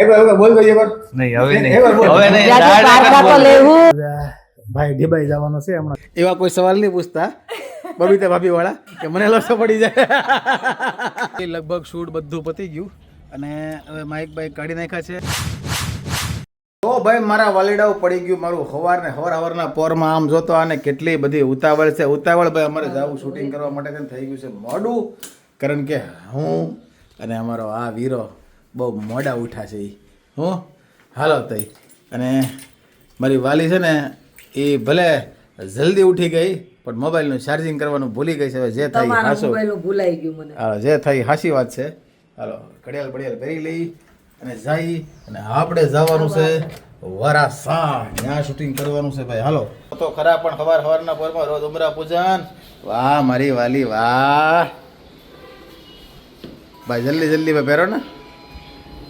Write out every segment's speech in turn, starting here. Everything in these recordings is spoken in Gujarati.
એકવાર એકવાર બોલ દો એકવાર નહીં હવે નહીં. હવે નહીં. ત્યાંથી ડાયરેક્ટ પારકા તો બોલ. લેવું. ભાઈ ઢીબાઈ જવાનો છે હમણાં. એવા કોઈ સવાલ નહીં પૂછતા. બબીતા ભાભી વાળા કે મને લસો પડી જાય. લગભગ શૂટ બધું પતી ગયું અને હવે માઇક બાઇક કાઢી નાખ્યા છે. તો ભાઈ મારા વાલીડાઓ પડી ગયું મારું હવાર ને હવાર હવારના પોરમાં. આમ જોતો આને કેટલી બધી ઉતાવળ છે. ઉતાવળ ભાઈ અમારે જવું શૂટિંગ કરવા માટે થઈ ગયું છે. મોડું. કારણ કે હું અને અમારો આ વીરો બહુ મોડા ઉઠા છે એ હું? હાલો તઈ. અને મારી વાલી છે ને એ ભલે જલ્દી ઉઠી ગઈ પણ મોબાઈલનું ચાર્જિંગ કરવાનું ભૂલી ગઈ છે. હવે જે થાય. મોબાઈલ ભૂલાઈ ગયું મને. હા જે થાય હાસી વાત છે. હાલો ઘડિયાળ બડિયાળ પહેરી લઈ અને જઈ અને આપણે જવાનું છે વરાસા ત્યાં શૂટિંગ કરવાનું છે ભાઈ. હાલો. તો ખરા પણ સવાર સવારના પોરમાં રોજ ઉમરા પૂજન. વાહ મારી વાલી વાહ. ભાઈ જલ્દી જલ્દી ભાઈ પહેરો ને.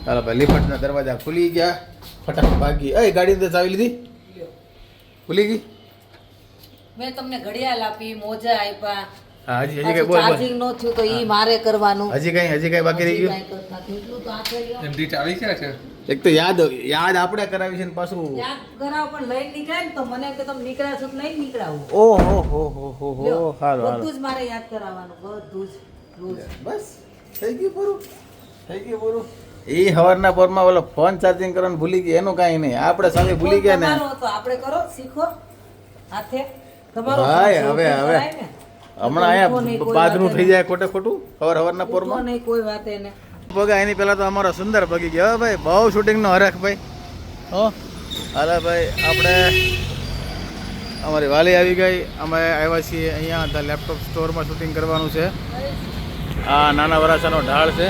હાલો ભાઈ લિફ્ટના દરવાજા ખુલી ગયા. ફટાફટ ભાગી. એ ગાડી અંદર ચાવી લીધી? ખુલી ગઈ? મેં તમને ઘડિયાળ આપી મોજા આપ્યા. હજી હજી કઈ બોલ ચાર્જિંગ નો થયું તો ઈ મારે કરવાનું. હજી કઈ હજી કઈ બાકી રહી ગયું? કરતા નથી. છે ગયું. એક તો યાદ યાદ આપણે કરાવી છે ને પાછું. યાદ કરાવ પણ લઈ નીકળે ને તો મને કે તમે નીકળ્યા છો તો નીકળાવું. ઓહો હો હો હો હો. હારું હાલો બધું જ મારે યાદ કરાવવાનું બધું જ. બસ થઈ ગયું પૂરું. થઈ ગયું પૂરું. એ હવારના પોરમાં ઓલો ફોન ચાર્જિંગ કરવાનું ભૂલી ગયા એનું કાંઈ નહીં. આપણે સામે ભૂલી ગયા ને. આપણે કરો શીખો. હાથે. તમારો ભાઈ હવે હવે. હમણાં અહીંયા બાજરું થઈ જાય ખોટે ખોટું હવાર હવારના શીખો પોરમાં. નહીં કોઈ વાત એને પગા એની પહેલા તો અમારો સુંદર પગી ગયો. ભાઈ બહુ શૂટિંગનો હરખ ભાઈ. હો. હાલે ભાઈ આપણે અમારી વાલી આવી ગઈ. અમે આવ્યા છીએ અહીંયા લેપટોપ સ્ટોરમાં શૂટિંગ કરવાનું છે. આ નાના વરાસાનો ઢાળ છે.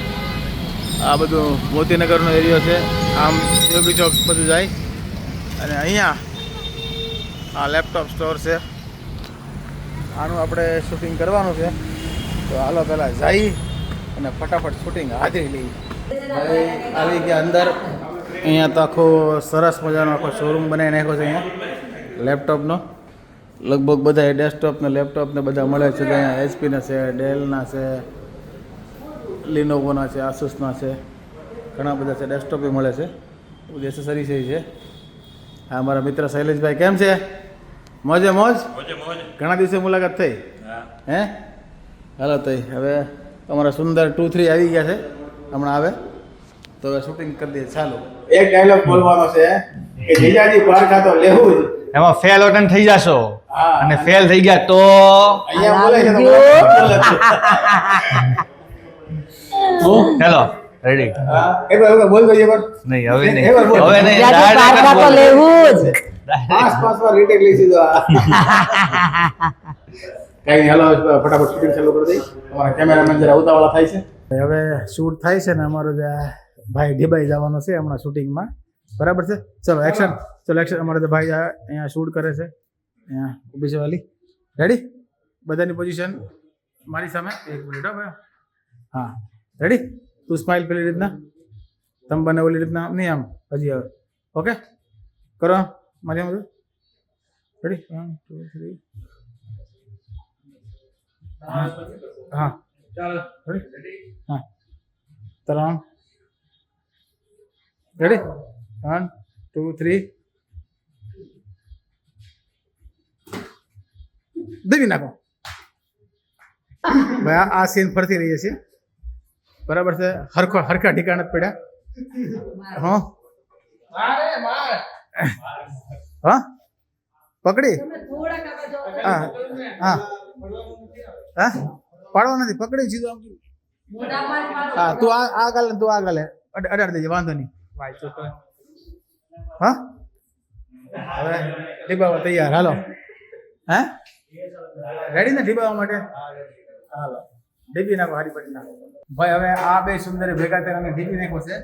આ બધું મોતીનગરનો એરિયો છે. આમ યોગી ચોક બધું જાય. અને અહીંયા આ લેપટોપ સ્ટોર છે. આનું આપણે શૂટિંગ કરવાનું છે. તો હાલો પહેલાં જઈ અને ફટાફટ શૂટિંગ હાજરી લઈ. ભાઈ, આવી ગયા અંદર. અહીંયા તો આખો સરસ મજાનો આખો શોરૂમ બનાવી નાખ્યો છે અહીંયા. લેપટોપનો. લગભગ બધા ડેસ્કટોપ ને લેપટોપ ને બધા મળે છે. અહીંયા એચપીના છે ડેલના છે લિનોવોના છે આસુસના છે ઘણા બધા છે ડેસ્કટોપ મળે છે. બધી એસેસરી છે હા મારા મિત્ર શૈલેષભાઈ કેમ છે? મોજે મોજ? ઘણા દિવસે મુલાકાત થઈ? હે. હાલો તઈ હવે તમારા સુંદર ટુ થ્રી આવી ગયા છે હમણાં આવે. તો હવે શૂટિંગ કરી દઈએ ચાલો. એક ડાયલોગ બોલવાનો છે કે જીજાજી પારખા તો લેવું જ. એમાં ફેલ ઓટન થઈ જશો. અને ફેલ થઈ ગયા તો અહીંયા બોલે છે તો હેલો રેડી હા એકવાર એકવાર બોલ દો એકવાર નહીં હવે નહીં. હવે નહીં ત્યાંથી તો લેવું જ. પાંચ પાંચ વાર રીટેક લઈ સીધો કઈ નહીં ફટાફટ શૂટિંગ ચાલુ કરી દઈ. અમારા કેમેરામેન જરા ઉતાવળા થાય છે. હવે શૂટ થાય છે ને અમારો જે ભાઈ ઢીબાઈ જવાનો છે હમણાં શૂટિંગમાં બરાબર છે? ચલો એક્શન ચલો એક્શન અમારે તો ભાઈ અહીંયા શૂટ કરે છે. અહીંયા ઊભી છે વાલી. રેડી બધાની પોઝિશન મારી સામે. એક મિનિટ હો ભાઈ. હા. રેડી તું સ્માઇલ પેલી રીતના? તમે બને ઓલી રીતના? નહીં આમ હજી હવે. ઓકે કરો મારી આમ રેડી વન ટુ થ્રી હા. રેડી હા. ત્રણ. રેડી વન ટુ થ્રી દેવી નાખો. ભાઈ આ- આ સીન ફરતી રહીએ છીએ બરાબર છે? હરખો હરખા ઠેકાણે જ પડ્યા. હા? હા? પકડી? હા હા. હા? પાડવા નથી પકડી સીધું આમ હા તું આ આ ગાલે તું આ ગાલે. અડ- અડાડ દેજે વાંધો નહીં. હા? હવે ડીબાવા તૈયાર હાલો. હે? રેડી ને ડીબાવા માટે? હાલો. ડીબી નાખો હારી પડી નાખો ભાઈ હવે આ બે સુંદરી ભેગા થઈને અમે ડીબી નાખ્યો છે.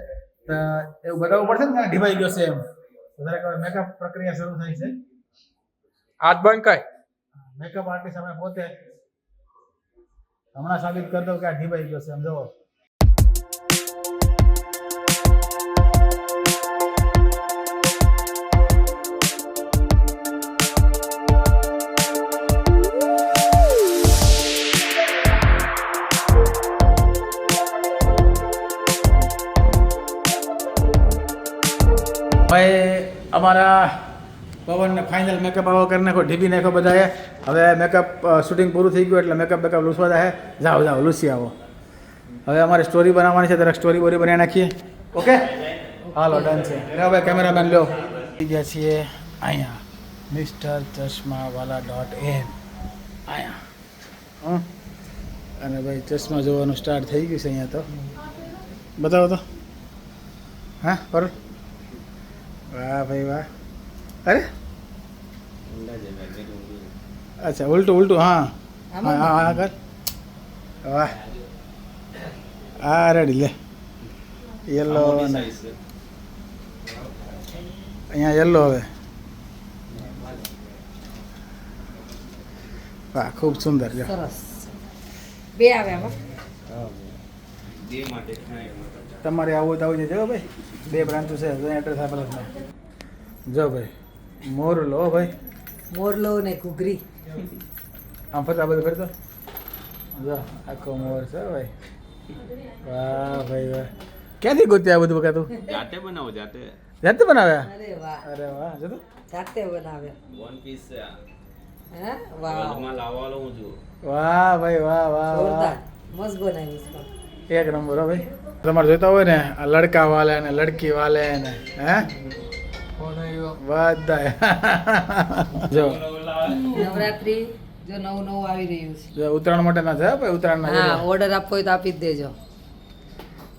તો એવું બતાવવું પડશે ને ઢીભાઈ ગયો છે એમ. વધારે મેકઅપ પ્રક્રિયા શરૂ થાય છે. હાથ બંધ કઈ મેકઅપ આર્ટિસ્ટ અમે પોતે હમણાં સાબિત કરી દઉં કે આ ઢીભાઈ ગયો છે. એમ જોવો ભાઈ, અમારા પવનને ફાઇનલ મેકઅપ આવો કરી નાખો ઢીબી નાખો બધાએ. હવે મેકઅપ શૂટિંગ પૂરું થઈ ગયું એટલે મેકઅપ બેકઅપ લૂસવા જાય જાઓ જાઓ લૂસી આવો. હવે અમારે સ્ટોરી બનાવવાની છે ત્યારે સ્ટોરી બોરી બનાવી નાખીએ. ઓકે હાલો ડન છે. હવે કેમેરામેન લો ગયા છીએ અહીંયા. મિસ્ટર ચશ્માવાલા ડોટ એમ અહીંયા. હં અને ભાઈ, ચશ્મા જોવાનું સ્ટાર્ટ થઈ ગયું છે અહીંયા તો. બતાવો તો. હા બરોબર વાહ ભાઈ વાહ. અરે? અચ્છા ઉલટું ઉલટું હા. હા હા હા. કર વાહ આ રેડી લે. યલો અહીંયા યલો હવે. વાહ ખૂબ સુંદર જો બે આવે તમારે આવું તો આવી જજો ભાઈ. બે બ્રાન્ચો છે એડ્રેસ આપેલા છે. જો ભાઈ મોર લો ભાઈ. મોરલો ને ઘૂઘરી. આમ ફરતા બધું ફરતો? જો આખો મોર છે ભાઈ. વાહ ભાઈ વાહ. ક્યાંથી ગોતી આ બધું બકા તું? જાતે બનાવો જાતે. જાતે બનાવ્યા? અરે વાહ. અરે વાહ જો તો. જાતે બનાવ્યા. વન પીસ છે હા? વાહ. વર્લ્ડમાં લાવવાનો હું છું. વાહ ભાઈ વાહ વાહ જોરદાર. વાહ મસ્ત બનાવ્યું છે. એક નંબર હો ભાઈ. તમારે જોઈતા હોય ને આ લડકા વાલે ને લડકી વાલે ને હે? બધા જો. નવરાત્રી જો નવું નવું આવી રહ્યું છે. ઉત્તરાયણ માટે ના થાય ભાઈ? ઉત્તરાયણ ના હા ઓર્ડર આપવો હોય તો આપી જ દેજો.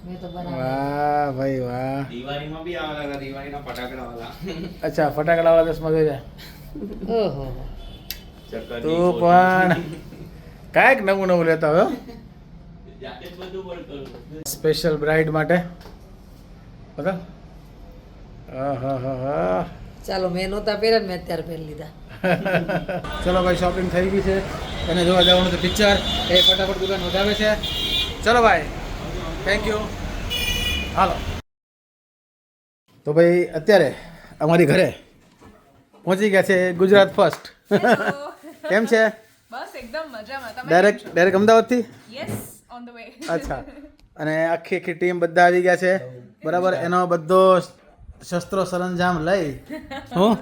મેં તો બનાવી વાહ ભાઈ વાહ. દિવાળીમાં બી આવેલા દિવાળીના ફટાકડા વાળા અચ્છા ફટાકડા વાળા દસમાં જોઈ ઓહો. તું પણ કાંઈક નવું નવું લેતા કરું. સ્પેશિયલ બ્રાઇડ માટે. બધા. ચાલો મેં નહોતા પહેર્યા ને મેં અત્યારે પહેરી લીધા. ચલો ભાઈ શોપિંગ થઈ ગઈ છે. એને જોવા જવાનું તો પિક્ચર એ ફટાફટ દુકાન વધાવે છે. ચલો ભાઈ થેન્ક યુ હાલો. તો ભાઈ અત્યારે અમારી ઘરે પહોંચી ગયા છે ગુજરાત ફર્સ્ટ કેમ છે? બસ એકદમ મજામાં. ડાયરેક્ટ ડાયરેક્ટ અમદાવાદથી? યસ ઓન ધ વે અચ્છા. અને આખી આખી ટીમ બધા આવી ગયા છે. બરાબર? એનો બધો શસ્ત્રો સરંજામ લઈ. હું?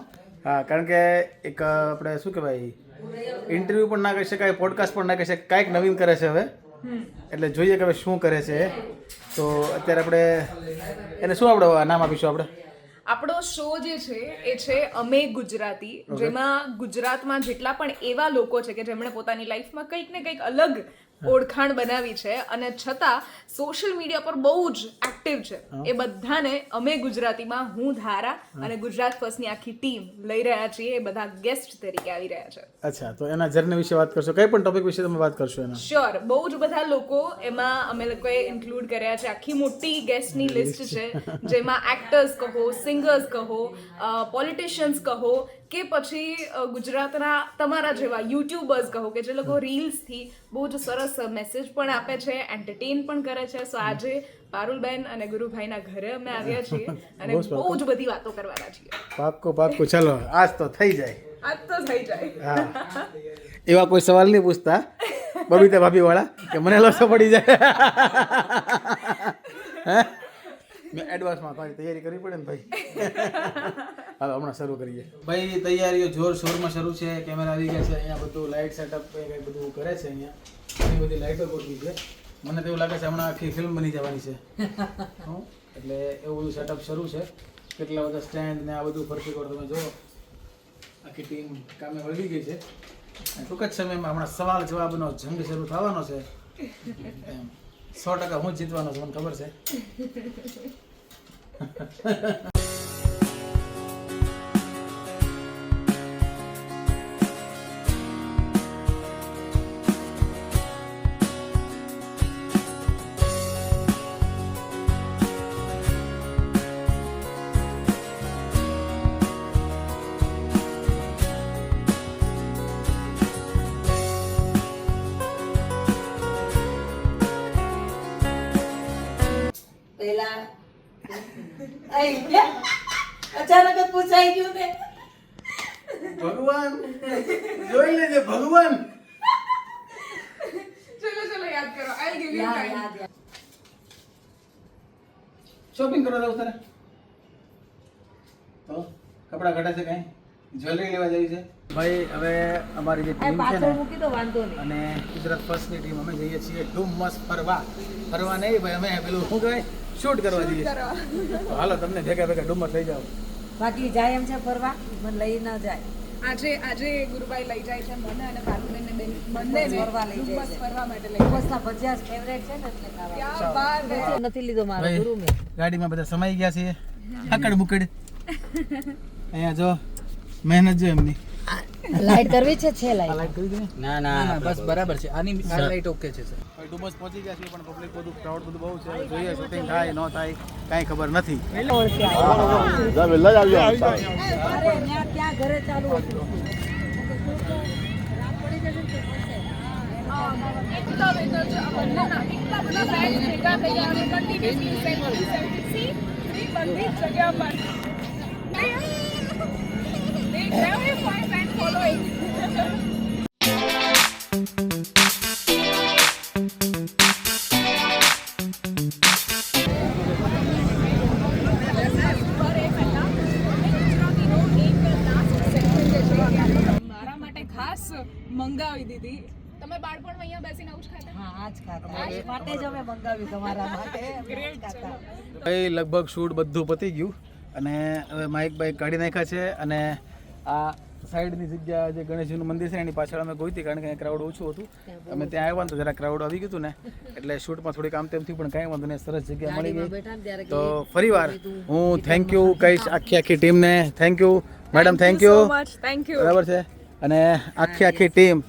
હા કારણ કે એક આપણે શું કહેવાય ઇન્ટરવ્યૂ પણ ના કરી શકાય પોડકાસ્ટ પણ ના કરી શકાય કાંઈક નવીન કરે છે હવે. એટલે જોઈએ કે હવે શું કરે છે. તો અત્યારે આપણે એને શું આપણે નામ આપીશું આપણે આપણો શો જે છે એ છે અમે ગુજરાતી જેમાં ગુજરાતમાં જેટલા પણ એવા લોકો છે કે જેમણે પોતાની લાઈફમાં કંઈક ને કંઈક અલગ ઓળખાણ બનાવી છે અને છતાં સોશિયલ મીડિયા પર બહુ જ એક્ટિવ છે. એ બધાને અમે ગુજરાતીમાં હું ધારા અને ગુજરાત ફર્સ્ટની આખી ટીમ લઈ રહ્યા છીએ. એ બધા ગેસ્ટ તરીકે આવી રહ્યા છે. અચ્છા તો એના જર્ની વિશે વાત કરશો? કઈ પણ ટોપિક વિશે તમે વાત કરશો એના? શ્યોર બહુ જ બધા લોકો એમાં અમે લોકોએ ઇન્ક્લુડ કર્યા છે. આખી મોટી ગેસ્ટની લિસ્ટ છે. જેમાં એક્ટર્સ કહો સિંગર્સ કહો પોલિટિશિયન્સ કહો કે પછી ગુજરાતના તમારા જેવા યુટ્યુબર્સ કહો કે જે લોકો રીલ્સથી બહુ જ સરસ મેસેજ પણ આપે છે એન્ટરટેન પણ કરે છે. સો આજે પારુલબેન અને ગુરુભાઈના ઘરે અમે આવ્યા છીએ અને બહુ જ બધી વાતો કરવાના છીએ. પાક્કો પાક્કો. ચલો આજ તો થઈ જાય. આજ તો થઈ જાય. હા. એવા કોઈ સવાલ નહીં પૂછતા. બબીતા ભાભી વાળા કે મને લસો પડી જાય. મેં એડવાન્સમાં તૈયારી કરવી પડે ને ભાઈ? હાલો હમણાં શરૂ કરીએ. ભાઈ તૈયારીઓ જોર શોરમાં શરૂ છે. કેમેરા આવી ગયા છે. અહીંયા બધું લાઇટ સેટઅપ કંઈ બધું કરે છે અહીંયા. ઘણી બધી લાઇટો ગોઠવી છે. મને તો એવું લાગે છે હમણાં આખી ફિલ્મ બની જવાની છે? એટલે એવું બધું સેટઅપ શરૂ છે. કેટલા બધા સ્ટેન્ડ ને આ બધું ફરતી કરો તમે જુઓ. આખી ટીમ કામે વળગી ગઈ છે. ટૂંક જ સમયમાં હમણાં સવાલ જવાબનો જંગ શરૂ થવાનો છે. સો ટકા હું જીતવાનો છું મને ખબર છે. અચાનક જ પૂછાઈ ગયું ને. ભગવાન જોઈ લેજે ભગવાન. ચલો ચલો યાદ કરો. આઈ ગિવ યુ ટાઈમ યાદ યાદ. શોપિંગ કરવા જાવ તારે. તો કપડા ઘટે છે કઈ? જ્વેલરી લેવા જવી છે? ભાઈ હવે અમારી જે ટીમ છે ને અને ગુજરાત ફર્સ્ટની ટીમ અમે જઈએ છીએ ડુમસ ફરવા. ફરવા નહીં ભાઈ અમે પેલું શું કહેવાય? શૂટ કરવા જઈએ હાલો તમને ભેગા ભેગા ડુમર લઈ જાઓ. બાકી જાય એમ છે ફરવા? મને લઈ ના જાય. આજે આજે ગુરુભાઈ લઈ જાય છે મને અને પાર્વતીને બેન બંને ફરવા લઈ જાય છે. ફરવા માટે લઈ બસના ભજીયા ફેવરેટ છે ને એટલે ખાવા. નથી લીધો મારો ગુરુ મે. ગાડીમાં બધા સમાઈ ગયા છે. આકડ મુકડ અહીંયા જો મહેનત જો એમની. લાઈટ કરવી છે છે લાઈટ લાઈટ કરી દે ના ના બસ બરાબર છે આની આ લાઈટ ઓકે છે સર ડુમસ પહોંચી ગયા છે પણ પબ્લિક બધું ક્રાઉડ બધું બહુ છે જોઈએ જોઈએ શૂટિંગ થાય ન થાય કાંઈ ખબર નથી અરે ત્યાં ત્યાં ઘરે ચાલુ હતું એકતા વેધર છે આ ના એટલા બધા ફેન્સ ભેગા થઈ અને કન્ટિન્યુઅસલી સેલ્ફી સેલ્ફી સી બધી જ જગ્યા પર They following. મારા માટે ખાસ મંગાવી દીધી. તમે બાળપણમાં અહીંયા બેસીને આવું જ ખાતા? હા આજ ખાતા. આજ માટે જ અમે મંગાવ્યું તમારા માટે. ભાઈ લગભગ શૂટ બધું પતી ગયું. અને હવે માઇક બાઇક કાઢી નાખ્યા છે અને આ સાઈડની જગ્યા જે ગણેશજીનું મંદિર છે એની પાછળ અમે ગોઈતી કારણ કે ક્રાઉડ ઓછું હતું. અમે ત્યાં આવ્યા તો જરા ક્રાઉડ આવી ગયું ને એટલે શૂટમાં થોડીક આમ તેમ થયું પણ કાંઈ વાંધો નહીં સરસ જગ્યા મળી ગઈ. તો ફરીવાર હું થેન્ક યુ કહીશ આખી આખી ટીમને. Thank you madam thank you thank you બરાબર છે? અને આખી આખી ટીમ.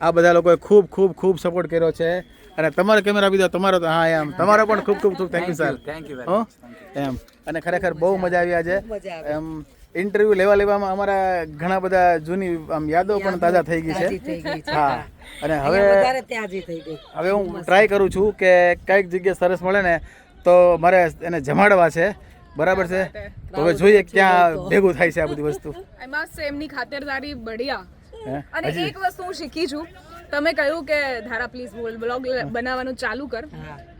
આ બધા લોકોએ ખૂબ ખૂબ ખૂબ સપોર્ટ કર્યો છે. અને તમારો કેમેરા બીજો તમારો તો હા એમ. તમારો પણ ખૂબ ખૂબ ખૂબ thank you sir thank you હો? એમ. અને ખરેખર બહુ મજા આવી આજે. એમ ઇન્ટરવ્યુ લેવા લેવામાં અમારા ઘણા બધા જૂની આમ યાદો પણ તાજા થઈ ગઈ છે. હા. અને હવે અહીંયા વધારે ત્યાજી થઈ ગઈ. હવે હું ટ્રાય કરું છું કે કંઈક જગ્યાએ સરસ મળે ને તો મારે એને જમાડવા છે. બરાબર છે? તો હવે જોઈએ ક્યાં ભેગું થાય છે આ બધી વસ્તુ. આઈ એમની ખાતરદારી બઢિયા. અને એક વસ્તુ હું શીખી છું. તમે કહ્યું કે ધારા પ્લીઝ બોલ બ્લોગ બનાવવાનું ચાલુ કર.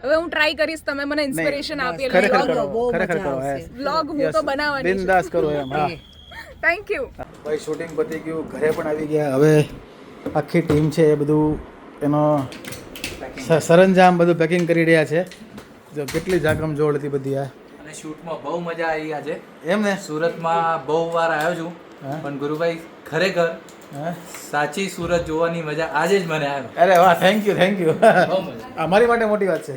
હવે હું ટ્રાય કરીશ તમે મને ઇન્સ્પિરેશન આપી. વ્લોગ હું તો બનાવવાની બિંદાસ કરો એમ હા. થેન્ક યુ ભાઈ શૂટિંગ પતી ગયું ઘરે પણ આવી ગયા. હવે આખી ટીમ છે એ બધું એનો સરંજામ બધું પેકિંગ કરી રહ્યા છે. જો કેટલી જાકમ જોડ હતી બધી આ. અને શૂટમાં બહુ મજા આવી આજે. એમ ને? સુરતમાં બહુ વાર આવ્યો છું. પણ ગુરુભાઈ ખરેખર? સાચી સુરત જોવાની મજા આજે જ મને આવ્યો. અરે વાહ થેન્ક યુ થેન્ક યુ અમારી માટે મોટી વાત છે.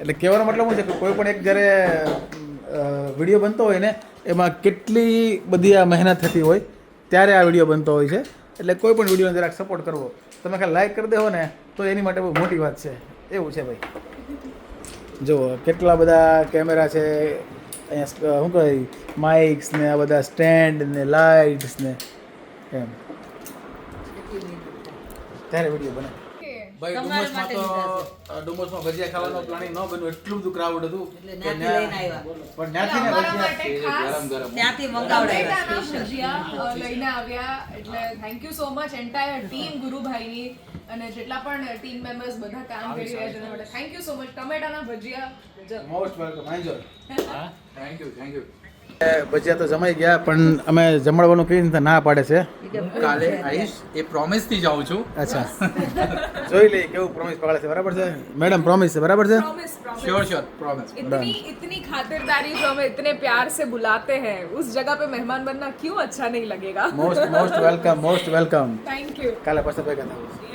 એટલે કહેવાનો મતલબ શું છે કે કોઈ પણ એક જ્યારે વીડિયો બનતો હોય ને એમાં કેટલી બધી આ મહેનત થતી હોય ત્યારે આ વીડિયો બનતો હોય છે. એટલે કોઈ પણ વિડીયોને જરાક સપોર્ટ કરવો. તમે ખાલી લાઈક કરી દેવો ને તો એની માટે બહુ મોટી વાત છે. એવું છે ભાઈ. જુઓ કેટલા બધા કેમેરા છે અહીંયા શું કહે માઇક્સ ને આ બધા સ્ટેન્ડ ને લાઇટ્સ ને એમ. ત્યારે વીડિયો બને ભાઈ ડુમસમાં તો ડુમસમાં ભજીયા ખાવાનો પ્લાનિંગ ન બન્યું એટલું બધું ક્રાઉડ હતું એટલે કે લઈને આવ્યા. પણ ત્યાંથી ને ભજીયા ગરમ ગરમ. ત્યાંથી મંગાવડાવ્યા ભજીયા લઈને આવ્યા. એટલે thank you so much entire team ગુરુભાઈની અને જેટલા પણ ટીમ મેમ્બર્સ બધા કામ કરી રહ્યા છે એના માટે થેન્ક યુ સો મચ ટમેટાના ભજીયા most welcome enjoy thank you thank you ભજીયા તો જમાઈ ગયા પણ અમે જમણવાનું કઈ રીતે ના પાડે છે કાલે આવીશ એ પ્રોમિસ થી જાઉં છું અચ્છા જોઈ લઈએ કેવું પ્રોમિસ પાડે છે બરાબર છે મેડમ પ્રોમિસ છે બરાબર છે Promise, promise. Sure sure promise इतनी इतनी खातिरदारी जो हमें इतने प्यार से बुलाते हैं उस जगह पे मेहमान बनना क्यों अच्छा नहीं लगेगा most most welcome most welcome thank you કાલે પાછા ભેગા થવું